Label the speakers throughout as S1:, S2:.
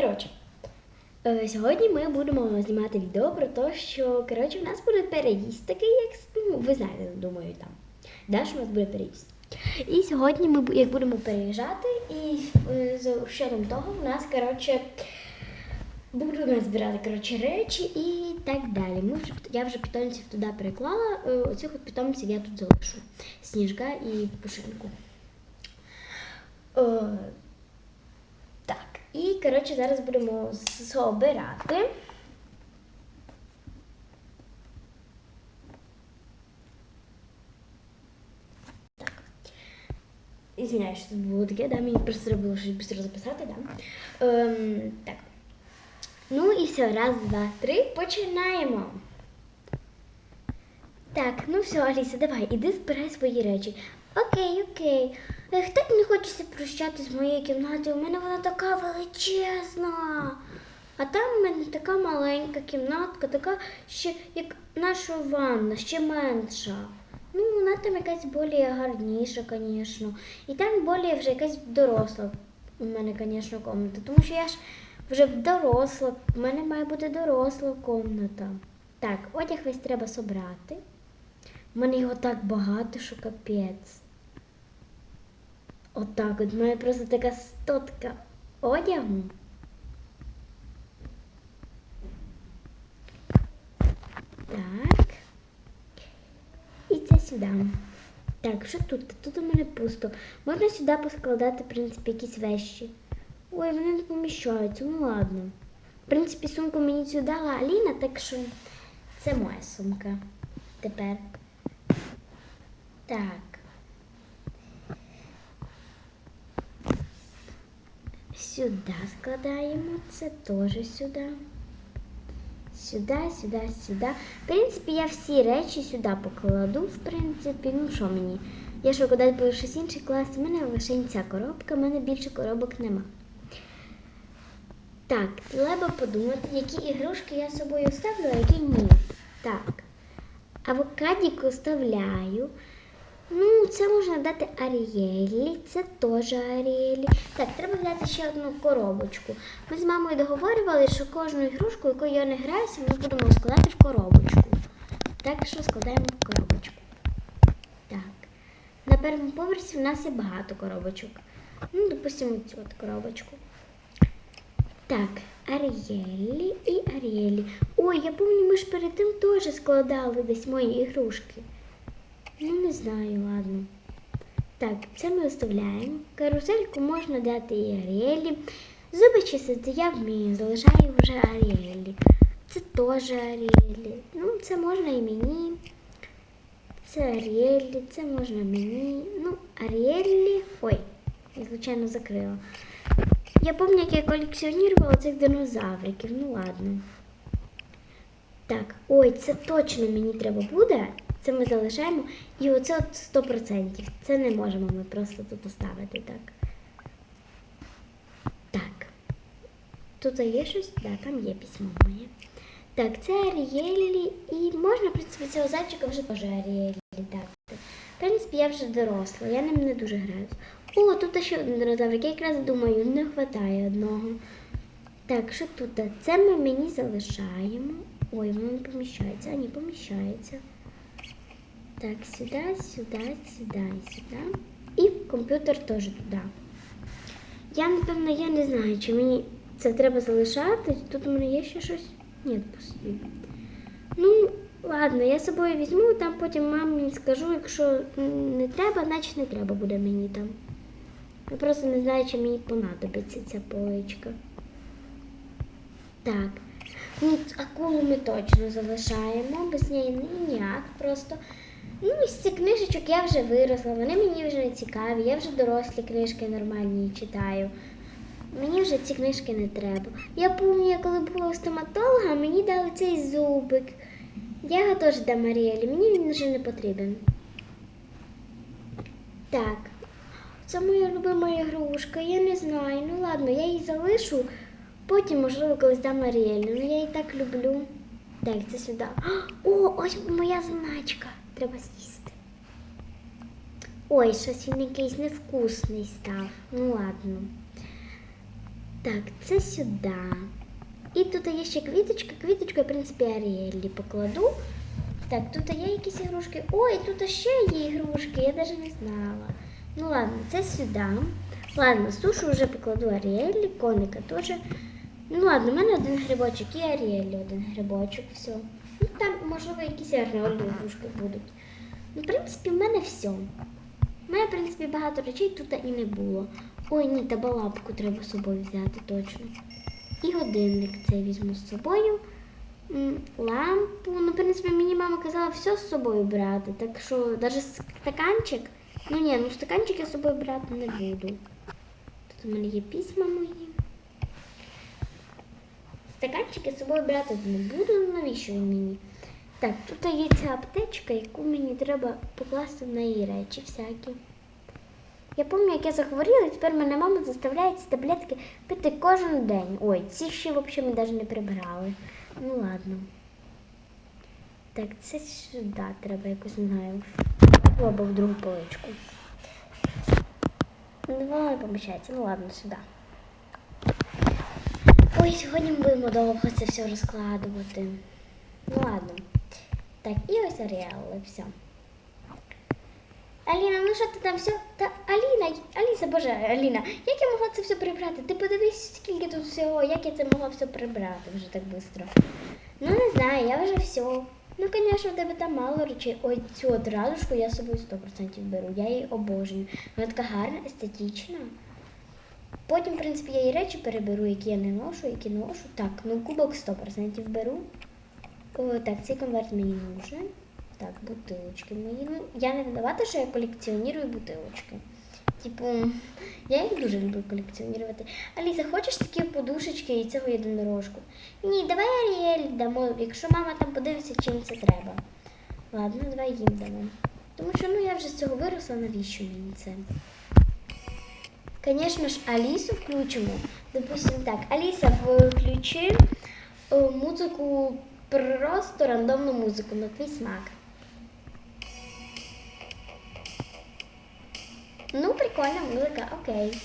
S1: Коротше, е, сьогодні ми будемо знімати відео про те, що коротше, в нас буде переїзд такий, як ну, ви знаєте, думаю, там. Да, що у нас буде переїзд. І сьогодні ми як будемо переїжджати, і е, з щодом того, у нас, коротше, будемо збирати коротше, речі і так далі. Ми вже, я вже питомців туди переклала. е, Оцих от питомців я тут залишу. Сніжка і пушинку. І коротше зараз будемо собирати. Так. Извиняюсь, що це було таке, да? мені просто треба було щось швидко записати, да? Ем, так. Ну і все, раз, два, три, починаємо. Так, ну все, Аліса, давай, іди збирай свої речі. Окей, окей. Ех, так не хочеться прощати з моєю кімнатою. У мене вона така величезна. А там у мене така маленька кімнатка, така ще як наша ванна, ще менша. Ну, вона там якась більш гарніша, звісно. І там більш вже якась доросла у мене, звісно, комната. Тому що я ж вже доросла, в мене має бути доросла комната. Так, одяг весь треба собрати. У мене його так багато, що капець. Отак от. Мене просто така стотка одягу. Так. І це сюди. Так, що тут? Тут у мене пусто. Можна сюди поскладати, в принципі, якісь вещі. Ой, вони не поміщаються, ну ладно. В принципі, сумку мені цю дала Аліна, так що це моя сумка. Тепер. Так. Сюди складаємо, це теж сюди. Сюди, сюди, сюди. В принципі, я всі речі сюди покладу, в принципі, ну що мені? Я що кудись буду щось інший клас, у мене лише ця коробка, в мене більше коробок нема. Так, треба подумати, які ігрушки я з собою ставлю, а які ні. Так. Авокадіку вставляю. Ну, це можна дати Арієлі, це теж Арієлі. Так, треба взяти ще одну коробочку. Ми з мамою договорювали, що кожну ігрушку, якою я не граюся, ми будемо складати в коробочку. Так що складаємо в коробочку. Так. На першому поверсі в нас є багато коробочок. Ну, допустимо, цю от коробочку. Так, Арієлі і Арієлі. Ой, я пам'ятаю, ми ж перед тим теж складали десь мої ігрушки. Ну, не знаю, ладно. Так, це ми оставляємо. Карусельку можна дати і Аріелі. Зуби чистити я вмію, залишаю вже Аріелі. Це теж Аріелі. Ну, це можна і мені. Це Аріелі, це можна мені. Ну, Аріелі. Ой, я звичайно закрила. Я пам'ятаю, як я колекціонувала цих динозавриків. Ну ладно. Так, ой, це точно мені треба буде. Це ми залишаємо. І оце от 100%. Це не можемо ми просто тут оставити так. Так. Тут є щось? Так, там є письмо моє. Так, це Арієлі. І можна, в принципі, цього зайчика вже теж Арієлі дати. В принципі, я вже доросла, я ним не дуже граюсь. О, тут ще один динозаврик. Я якраз думаю, не вистачає одного. Так, що тут? Це ми мені залишаємо. Ой, воно не поміщається, а не поміщається. Так, сюди, сюди, сюди і сюди. І комп'ютер теж туди. Я, напевно, я не знаю, чи мені це треба залишати. Тут у мене є ще щось. Ні, пусті. Ну, ладно, я з собою візьму, там потім мамі скажу, якщо не треба, значить не треба буде мені там. Я просто не знаю, чи мені понадобиться ця поличка. Так. Ну, акулу ми точно залишаємо, без неї ніяк просто. Ну, із цих книжечок я вже виросла, вони мені вже не цікаві, я вже дорослі книжки нормальні читаю. Мені вже ці книжки не треба. Я пам'ятаю, коли була у стоматолога, мені дали цей зубик. Я його теж дам Маріелі, мені він вже не потрібен. Так, це моя любима ігрушка, я не знаю. Ну ладно, я її залишу, потім, можливо, колись дам Маріелі. Ну я її так люблю. Так, це сюди. О, ось моя значка. Треба з'їсти. Ой, щось він якийсь невкусний став. Ну ладно. Так, це сюди. І тут є ще квіточка. Квіточку я, в принципі, Аріелі покладу. Так, тут є якісь ігрушки. Ой, тут ще є ігрушки, я навіть не знала. Ну ладно, це сюди. Ладно, сушу вже покладу Аріелі, коника теж. Ну ладно, в мене один грибочок і Аріелі один грибочок, все. Ну там, можливо, якісь Аріелі ігрушки будуть. Ну, в принципі, в мене все. У мене, в принципі, багато речей тут і не було. Ой, ні, та балапку треба з собою взяти точно. І годинник цей візьму з собою. Лампу. Ну, в принципі, мені мама казала все з собою брати. Так що навіть стаканчик. Ну ні, ну стаканчик я з собою брати не буду. Тут у мене є письма мої. Стаканчики з собою брати не буду, навіщо мені? Так, тут є ця аптечка, яку мені треба покласти в неї речі всякі. Я пам'ятаю, як я захворіла, і тепер мене мама заставляє ці таблетки пити кожен день. Ой, ці ще взагалі ми навіть не прибирали. Ну ладно. Так, це сюди треба якось не знаю. Або в другу поличку. Воно поміщається. Ну ладно, сюди. Ой, сьогодні ми будемо довго це все розкладувати. Ну ладно. Так, і ось Аріали, все. Аліна, ну що ти там все? Та Аліна, Аліса, боже, Аліна, як я могла це все прибрати? Ти подивись, скільки тут всього, як я це могла все прибрати вже так швидко. Ну не знаю, я вже все. Ну, звісно, в тебе там мало речей. Ой, цю радужку я з собою 100% беру. Я її обожнюю. Вона така гарна, естетична. Потім, в принципі, я і речі переберу, які я не ношу, які ношу. Так, ну кубок 100% беру. О, так, цей конверт мені нужен. Так, бутилочки мої. Ну, я не винувата, що я колекціоную бутилочки. Типу, я їх дуже люблю колекціонувати. Аліса, хочеш такі подушечки і цього єдинорожку? Ні, давай Аріель дамо, якщо мама там подивиться, чим це треба. Ладно, давай їм дамо. Тому що ну я вже з цього виросла, навіщо мені це? Звісно ж, Алісу включимо. Допустимо так, Аліса, включи е, музику, просто рандомну музику на твій смак. Ну, прикольна музика, окей.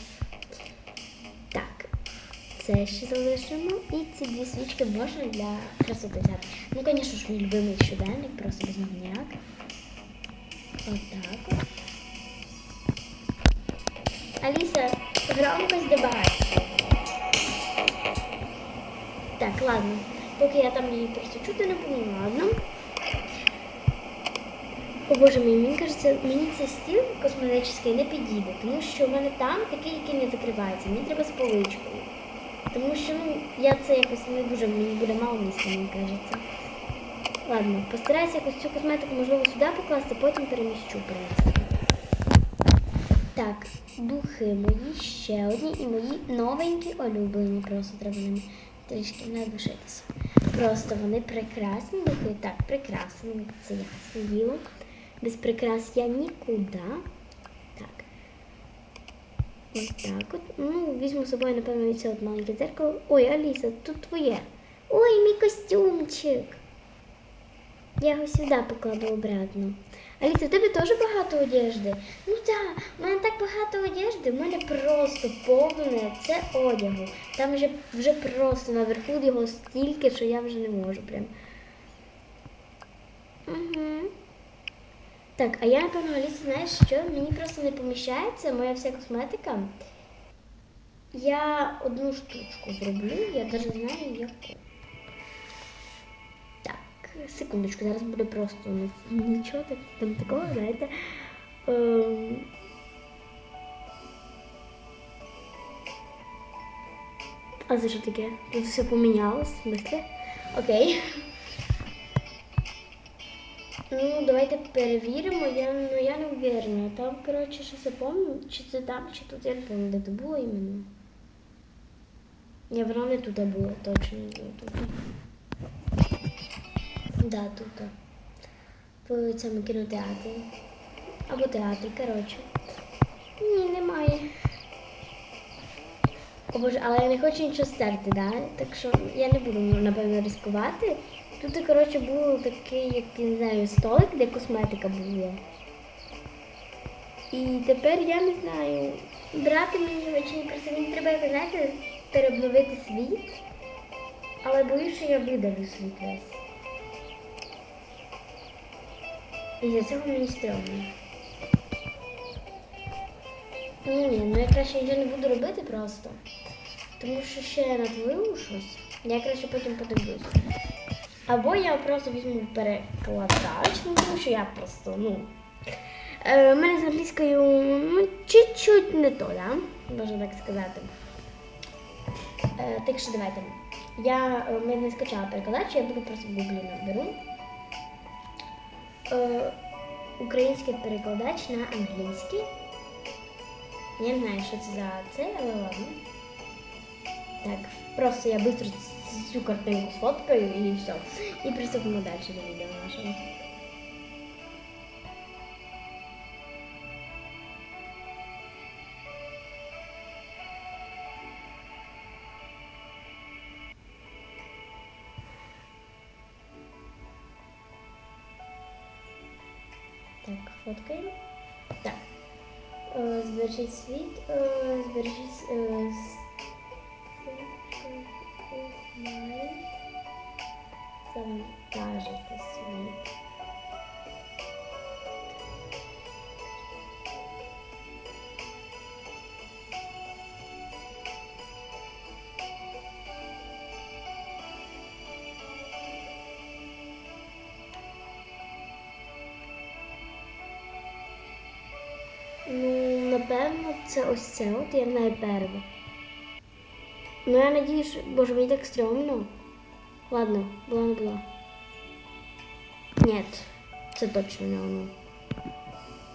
S1: Так, це ще залишимо. І ці дві свічки можна для красоти взяти. Ну, звісно ж, мій любимий щоденник, просто без ніяк. Отак от. Аліса, громкость добавь. Так, ладно. Поки я там її просто чути не буду, ладно. О боже мій, мені кажеться, мені цей стіл косметичний не підійде, тому що в мене там такий, який не закривається. Мені треба з поличкою. Тому що ну, я це якось не дуже, мені буде мало місця, мені кажеться. Ладно, постараюся якось цю косметику, можливо, сюди покласти, потім переміщу, принципі. Так, духи мої ще одні і мої новенькі улюблені. Просто треба ними трішки надушитися. Просто вони прекрасні духи. Так, прекрасні. Це я сиділа. Без прикрас я нікуди. Так. Ось так от. Ну, візьму з собою, напевно, це от маленьке дзеркало. Ой, Аліса, тут твоє. Ой, мій костюмчик. Я його сюди покладу обратно. Аліса, в тебе теж багато одежди? Ну так, в мене так багато одежди, в мене просто повне це одягу. Там вже, вже просто наверху його стільки, що я вже не можу прям. Угу. Так, а я, напевно, Аліса, знаєш що? Мені просто не поміщається моя вся косметика. Я одну штучку зроблю, я навіть знаю яку. Секундочку, зараз буде просто нічого так, там такого, знаєте. Ем... А це що таке? Тут все помінялось, смысле? Окей. Ну, давайте перевіримо. Я, ну, я не уверена. Там, коротше, щось я пам'ятаю, чи це там, чи тут, я не пам'ятаю, де це було іменно. Ні, воно не тут було, точно не тут. Да, тут. В цьому кінотеатрі. Або театрі, коротше. Ні, немає. О Боже, але я не хочу нічого стерти, да? так що я не буду, напевно, ризикувати. Тут, коротше, був такий, як я не знаю, столик, де косметика була. І тепер я не знаю, брати мені чи просто мені треба, знаєте, переобновити світ, але боюсь, що я видалю світ весь. І за цього мені стрьомно. Ну ні, ну я краще нічого не буду робити просто. Тому що ще я натворю щось. Я краще потім подивлюсь. Або я просто візьму перекладач, ну тому що я просто, ну. Е, у мене з англійською ну, чуть-чуть не то, да? можна так сказати. Е, так що давайте. Я е, ми не скачала перекладач, я буду просто в гуглі наберу. Е, український перекладач на англійський. Не знаю, що це за це, але ладно. Так, просто я ц- цю картинку сфоткаю і все. І приступимо далі до відео нашого. Завантажити світ. Ну, напевно, це ось це от, я знаю перше. Ну, я надіюсь, що... Боже, мені так стрьомно. Ладно, була не була. Ні, це точно не воно.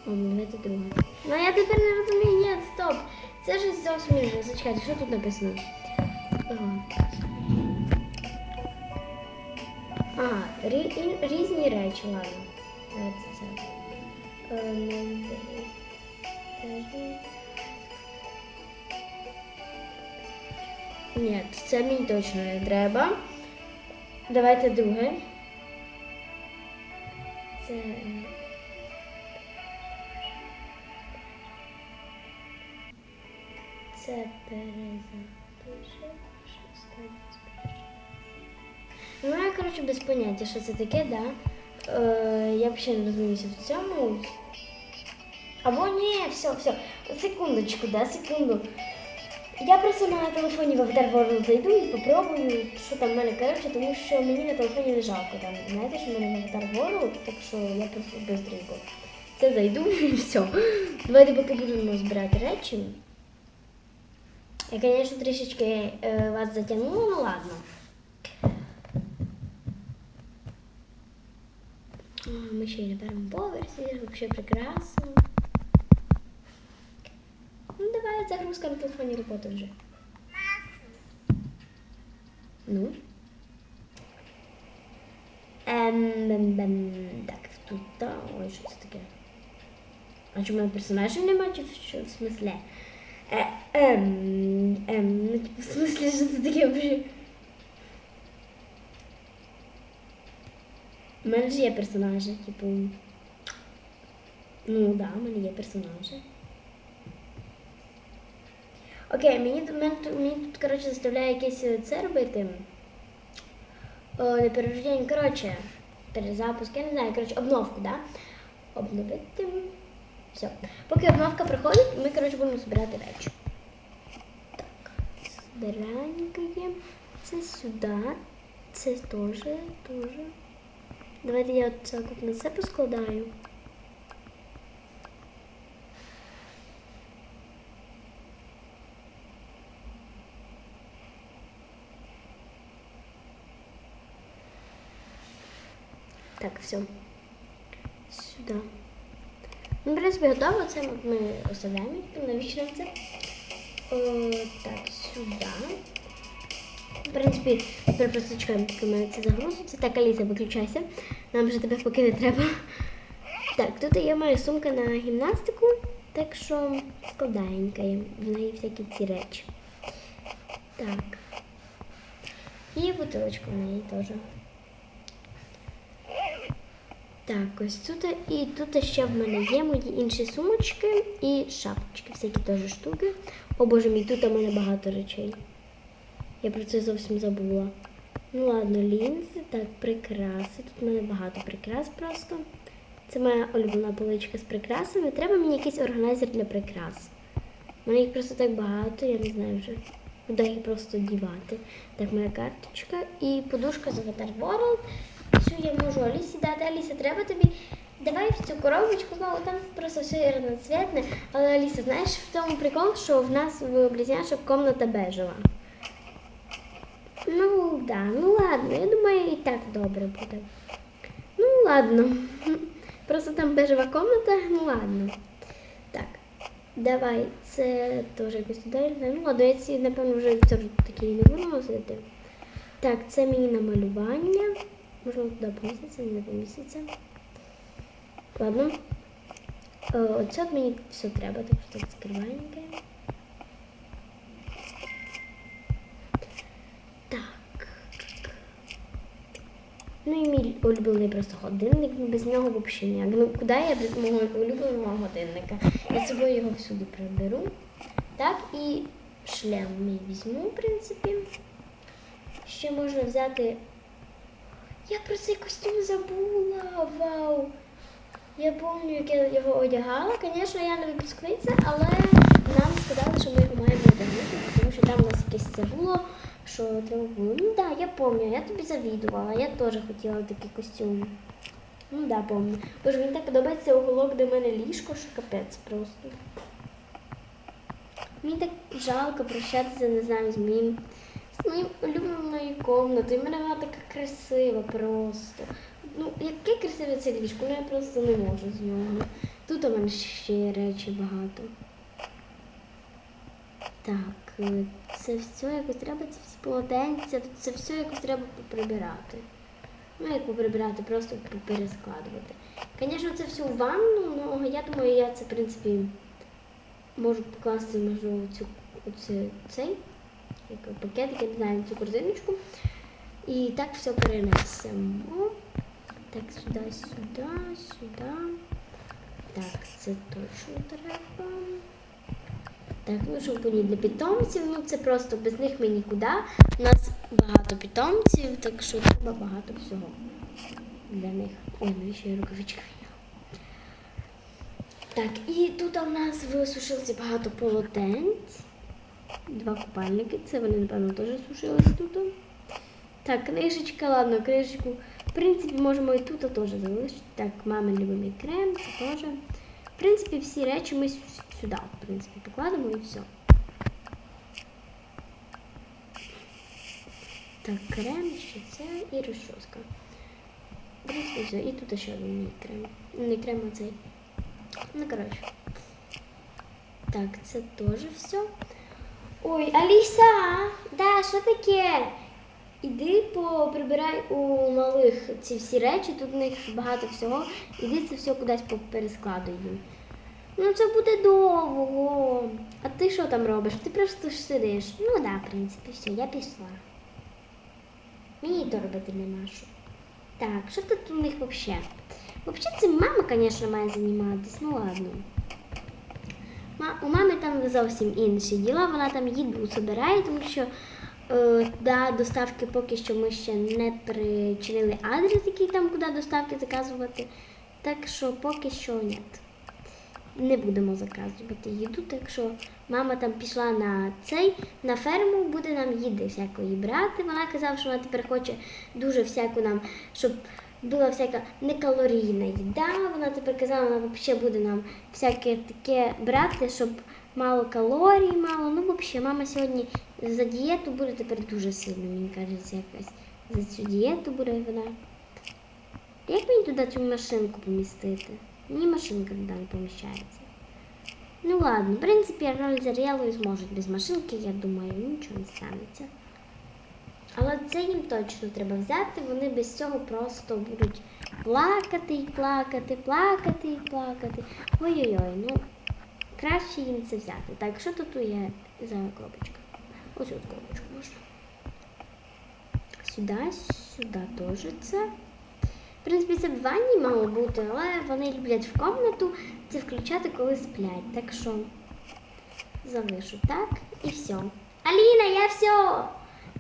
S1: Ладно, давайте друге. Ну, я тепер не розумію, ні, стоп. Це ж зовсім інше. Зачекайте, що тут написано? Ага. Ага, рі- різні речі, ладно. Давайте це. Не- ні, це мені точно не треба. Давайте друге. Це. Це перезапише. Ну, я, коротше, без поняття, що це таке, да. Е, я взагалі не розуміюся в цьому. Або ні, все, все. Секундочку, да, секунду. Я просто на телефоні в World зайду і попробую, що там в мене коротше, тому що мені на телефоні не жалко там. Знаєте, що в мене Avatar World, так що я просто быстренько. Це зайду і все. Давайте поки будемо збирати речі. Я, звісно, трішечки е, вас затягнула, ну ладно. Ми ще й на першому поверсі, взагалі прекрасно. Давай загрузка на телефоні роботи вже. Ну. Ем, ем, ем, так, тут, та, ой, що це таке? А чому персонажів немає, чи що, в смислі? Е, ем, ем, ну, типу, в смислі, що це таке вже? У мене ж є персонажі, типу. Ну, да, у мене є персонажі. Окей, мені, мені, мені тут, коротше, заставляє якесь е, це робити. О, не перерождення, коротше, перезапуск, я не знаю, коротше, обновку, да? Обновити. Все. Поки обновка проходить, ми, коротше, будемо збирати речі. Так, збираємо. Це сюди. Це теж, теж. Давайте я це на це поскладаю. Так, все. Сюди. Ну, в принципі, готово. Це ми оставляємо. Навіщо нам це? О, так, сюди. В принципі, тепер просто чекаємо, поки мене це загрузиться. Так, Аліса, виключайся. Нам вже тебе поки не треба. Так, тут є моя сумка на гімнастику, так що складаєнька є. В неї всякі ці речі. Так. І бутилочка в неї теж. Так, ось тут і тут ще в мене є мої інші сумочки і шапочки, всякі теж штуки. О боже мій, тут у мене багато речей. Я про це зовсім забула. Ну ладно, лінзи, так, прикраси. Тут в мене багато прикрас просто. Це моя улюблена поличка з прикрасами. Треба мені якийсь органайзер для прикрас. У мене їх просто так багато, я не знаю вже. Куди їх просто дівати. Так, моя карточка і подушка з Avatar World. Цю я можу Алісі дати. Аліса, треба тобі. Давай в цю коробочку, знову там просто все різноцвітне. Але Аліса, знаєш, в тому прикол, що в нас в близняшок комната бежева. Ну, да, ну ладно, я думаю, і так добре буде. Ну, ладно. Просто там бежева комната, ну ладно. Так, давай, це теж якось туди. Ну, ладно, я ці, напевно, вже такі не буду. Так, це мені на Можливо, туди поміститься, не поміститься. Ладно. Е, Оце мені все треба, так що так закриваємо. Так. Ну і мій улюблений просто годинник, без нього взагалі ніяк. Ну куди я без мого улюбленого годинника? Я з собою його всюди приберу. Так, і шлем мій візьму, в принципі. Ще можна взяти. Я про цей костюм забула. Вау! Я пам'ятаю, як я його одягала. Звісно, я не випускниця, але нам сказали, що ми його маємо одягнути, тому що там у нас якесь це було, що. Ну да, я пам'ятаю, я тобі завідувала, я теж хотіла такий костюм. Ну да, пам'ятаю. Боже, мені так подобається уголок, де в мене ліжко, що капець просто. Мені так жалко прощатися, не знаю, з моїм з моїм улюбленою комнатою. У мене вона така красива просто. Ну, яке красиве це ліжко, ну я просто не можу з нього. Тут у мене ще речі багато. Так, е, це все якось треба, це всі полотенця, це все якось треба поприбирати. Ну, як поприбирати, просто перескладувати. Звісно, це все в ванну, ну я думаю, я це, в принципі, можу покласти, можливо, цю, оце, цей як пакетик, я не знаю, цю корзиночку. І так все перенесемо. Так, сюди, сюди, сюди. Так, це точно треба. Так, ну шампуні для питомців, ну це просто без них ми нікуди. У нас багато питомців, так що треба багато всього для них. Ой, ну ще рукавичка. Так, і тут у нас в сушилці багато полотенць. Два купальники, це вони, напевно, теж сушились тут. Так, книжечка, ладно, книжечку. В принципі, можемо і тут теж залишити. Так, мамин любимий крем, це теж. В принципі, всі речі ми сюди, в принципі, покладемо і все. Так, крем, ще це і розчоска. Принципі, все. І тут ще один крем. Не крем, а цей. Ну, коротше. Так, це теж все. Ой, Аліса! Да, що таке? Іди поприбирай у малих ці всі речі, тут в них багато всього. Іди це все кудись перескладуй їм. Ну це буде довго. А ти що там робиш? Ти просто ж сидиш. Ну так, да, в принципі, все, я пішла. Мені то робити нема що. Так, що тут у них взагалі? Взагалі це мама, звісно, має займатися, ну ладно. У мами там зовсім інші діла, вона там їду збирає, тому що е, до доставки поки що ми ще не причинили адрес, який там, куди доставки заказувати. Так що поки що ні. Не будемо заказувати їду, так що мама там пішла на цей, на ферму, буде нам їди всякої брати. Вона казала, що вона тепер хоче дуже всяку нам, щоб була всяка некалорійна їда. Вона тепер казала, вона взагалі буде нам всяке таке брати, щоб мало калорій, мало. Ну, взагалі, мама сьогодні за дієту буде тепер дуже сильно, мені кажеться, якась. За цю дієту буде вона. Як мені туди цю машинку помістити? Мені машинка туди не поміщається. Ну ладно, в принципі, Арнольд з Аріелою зможуть без машинки, я думаю, нічого не станеться. Але це їм точно треба взяти, вони без цього просто будуть плакати і плакати, плакати і плакати. Ой-ой-ой, ну краще їм це взяти. Так, що тут є за коробочка? Ось от коробочку можна. Сюди, сюди теж це. В принципі, це в ванні мало бути, але вони люблять в комнату це включати, коли сплять. Так що залишу так і все. Аліна, я все!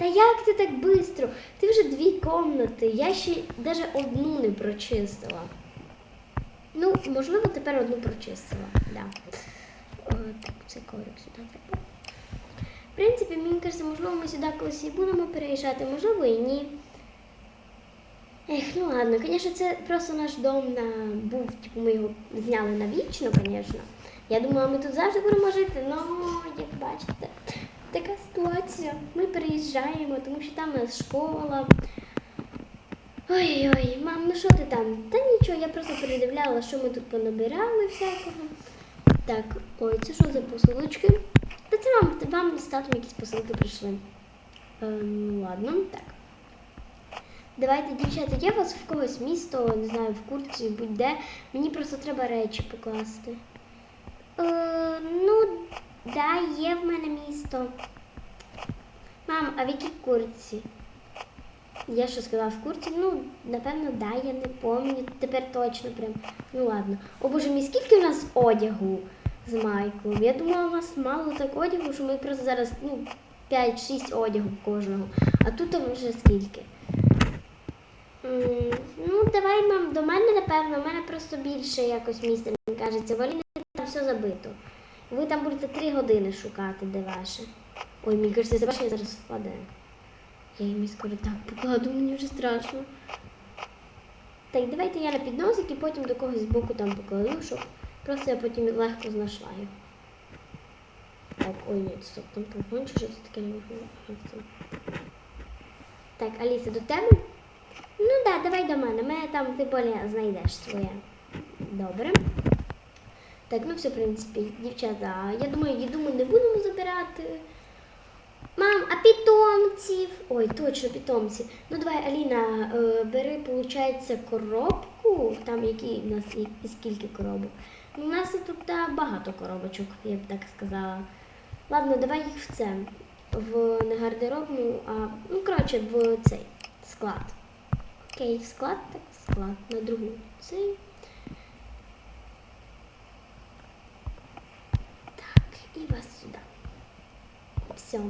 S1: Та як ти так швидко? Ти вже дві комнати, я ще навіть одну не прочистила. Ну, можливо, тепер одну прочистила. Да. О, так, це коврик сюди треба. В принципі, мені кажеться, можливо, ми сюди колись і будемо переїжджати, можливо, і ні. Ех, ну ладно, звісно, це просто наш дом на був, типу, ми його зняли навічно, звісно. Я думала, ми тут завжди будемо жити, але як бачите, така ситуація. Ми переїжджаємо, тому що там у нас школа. Ой-ой, мам, ну що ти там? Та нічого, я просто передивляла, що ми тут понабирали всякого. Так, ой, це що за посилочки? Та це вам, вам з татом якісь посилки прийшли. Ем, ладно, так. Давайте, дівчата, є вас в когось місто, не знаю, в куртці, будь-де. Мені просто треба речі покласти. Е, ну, да, є в мене місто. Мам, а в якій куртці? Я що сказала в куртці? Ну, напевно, да, я не пам'ятаю. Тепер точно прям. Ну ладно. О боже мій, скільки у нас одягу з Майклом? Я думала, у нас мало так одягу, що ми просто зараз ну, 5-6 одягу кожного. А тут вже скільки? Ну, давай, мам, до мене, напевно, у мене просто більше якось місця, мені кажеться. В там все забито. Ви там будете три години шукати, де ваше. Ой, мені кажеться, це бачення зараз впаде. Я її скоро так покладу, мені вже страшно. Так, давайте я на підносик і потім до когось збоку там покладу, щоб просто я потім легко знайшла їх. Так, ой, ні, стоп, там телефон чи щось таке не можу. Так, Аліса, до тебе? Ну так, да, давай до мене. Мене там ти более знайдеш своє. Добре. Так, ну все, в принципі, дівчата, я думаю, їду ми не будемо забирати. Мам, а питомців? Ой, точно питомці. Ну давай, Аліна, е, бери, виходить, коробку. Там які у нас і, скільки коробок. Ну, у нас тут багато коробочок, я б так сказала. Ладно, давай їх в це. В не гардеробну, а ну коротше, в цей склад. Окей, в склад, так в склад. На другу цей. І вас сюди. Все.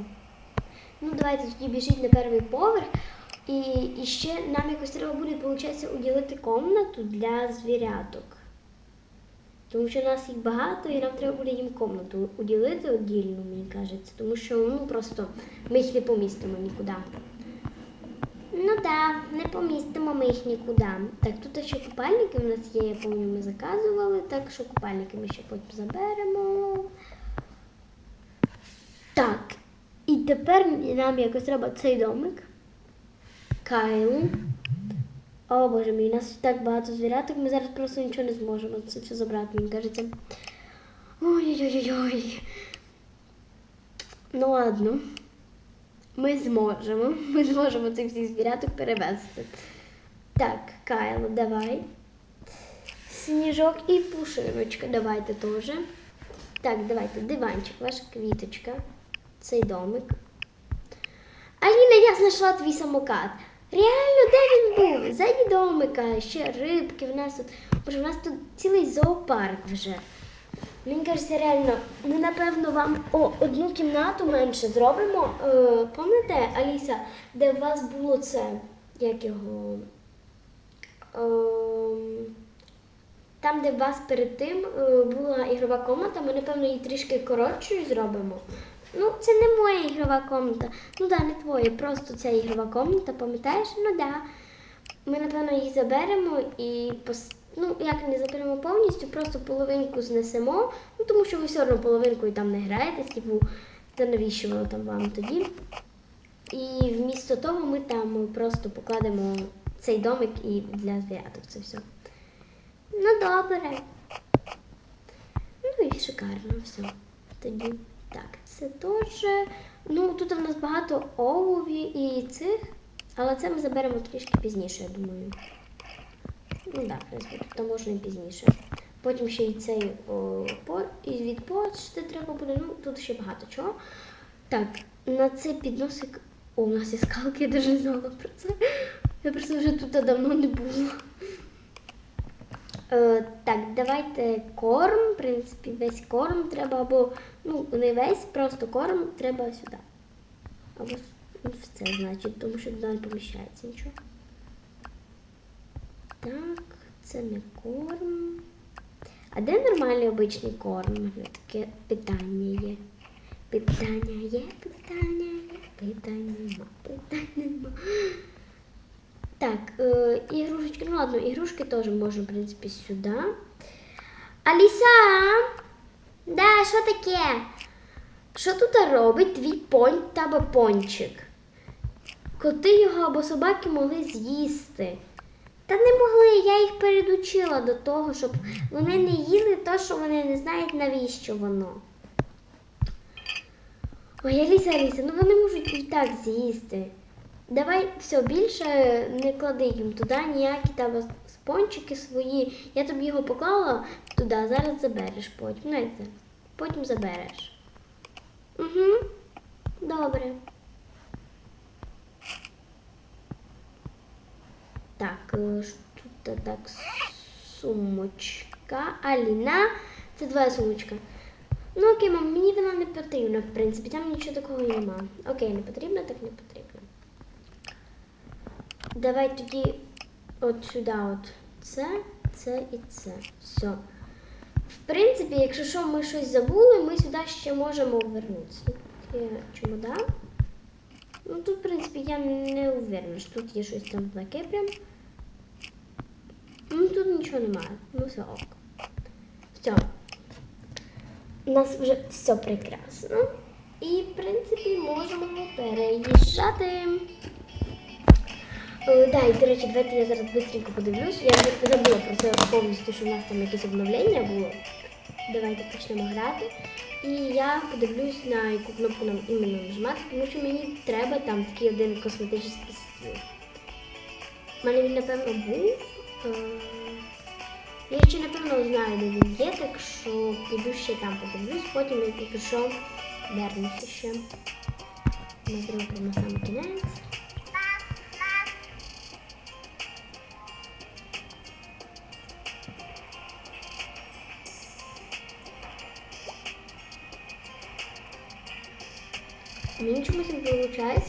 S1: Ну, давайте тоді біжіть на перший поверх. І, ще нам якось треба буде, виходить, уділити комнату для звіряток. Тому що нас їх багато, і нам треба буде їм комнату уділити віддільну, мені кажеться. Тому що ну просто ми їх не помістимо нікуди. Ну так, да, не помістимо ми їх нікуди. Так, тут ще купальники в нас є, я пам'ятаю, ми заказували, так що купальники ми ще потім заберемо. Так, і тепер нам якось треба цей домик. Кайлу. О боже мій, у нас так багато звіряток, ми зараз просто нічого не зможемо це все забрати, мені кажеться. Ой-ой-ой. Ну ладно. Ми зможемо. Ми зможемо цих всіх звіряток перевезти. Так, Кайло, давай. Сніжок і пушиночка. Давайте теж. Так, давайте, диванчик, ваша квіточка. Цей домик. Аліна, я знайшла твій самокат. Реально, де він був? Ззаді домика, ще рибки в нас тут. Боже, у нас тут цілий зоопарк вже. Мені кажеться, реально, ми напевно вам о, одну кімнату менше зробимо. Е, пам'ятаєте, Аліса, де у вас було це, як його? Е, там, де у вас перед тим е, була ігрова комната, ми, напевно, її трішки коротшою зробимо. Ну, це не моя ігрова комната. Ну да, не твоя, просто ця ігрова комната, пам'ятаєш? Ну да. Ми, напевно, її заберемо і ну, як не заберемо повністю, просто половинку знесемо, ну тому що ви все одно половинкою там не граєтесь, типу, та навіщо воно там вам тоді. І вмісто того ми там просто покладемо цей домик і для звіряток це все. Ну, добре. Ну і шикарно все. Тоді так, це теж. Ну, тут в нас багато овові і цих, але це ми заберемо трішки пізніше, я думаю. Ну так, в то можна і пізніше. Потім ще й цей о, по, і від почти треба буде. Ну, тут ще багато чого. Так, на цей підносик. О, у нас є скалки, я навіть не знала про це. Я просто вже тут давно не була. Е, так, давайте корм, в принципі, весь корм треба або, ну, не весь, просто корм треба сюди. Або, Ну, Все, значить, тому що туди не поміщається нічого. Так, це не корм. А де нормальний обичний корм? Таке питання є. Питання є, питання є, питань нема, питань нема. Так, ігрушечки, ну ладно, ігрушки теж можна, в принципі, сюди. Аліса! Да, що таке? Що тут робить твій понь та бапончик? Коти його або собаки могли з'їсти. Та не могли, я їх передучила до того, щоб вони не їли те, що вони не знають, навіщо воно. Ой, Аліса, Аліса, ну вони можуть і так з'їсти. Давай все більше не клади їм туди ніякі там спончики свої. Я тобі його поклала туди, зараз забереш потім. Знаєте, потім забереш. Угу. Добре. Так, е, тут так сумочка. Аліна, це твоя сумочка. Ну окей, мам, мені вона не потрібна, в принципі, там нічого такого нема. Окей, не потрібно, так не потрібно. Давай тоді от сюди, от це, це і це. Все. В принципі, якщо що ми щось забули, ми сюди ще можемо вернутися. Тут є чемодан. Ну тут, в принципі, я не уверена, що тут є щось там таке прям. Ну тут нічого немає. Ну все ок. Все. У нас вже все прекрасно. І, в принципі, можемо переїжджати. Е, да, і до речі, давайте я зараз швидко подивлюсь. Я забула про це повністю, що в нас там якесь обновлення було. Давайте почнемо грати. І я подивлюсь, на яку кнопку нам іменно нажимати, тому що мені треба там такий один косметичний стіл. У мене він, напевно, був. Е, Я ще, напевно, знаю, де він є, так що піду ще там подивлюсь, потім, якщо що, вернуся ще. Ми зробимо саме кінець. Чомусь не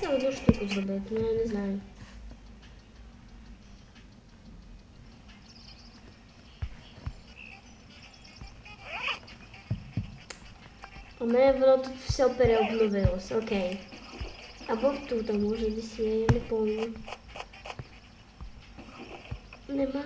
S1: одну штуку зробити, ну я не знаю. У мене воно тут все переобновилось, окей. Або тут, а може десь є, я не пам'ятаю. Нема.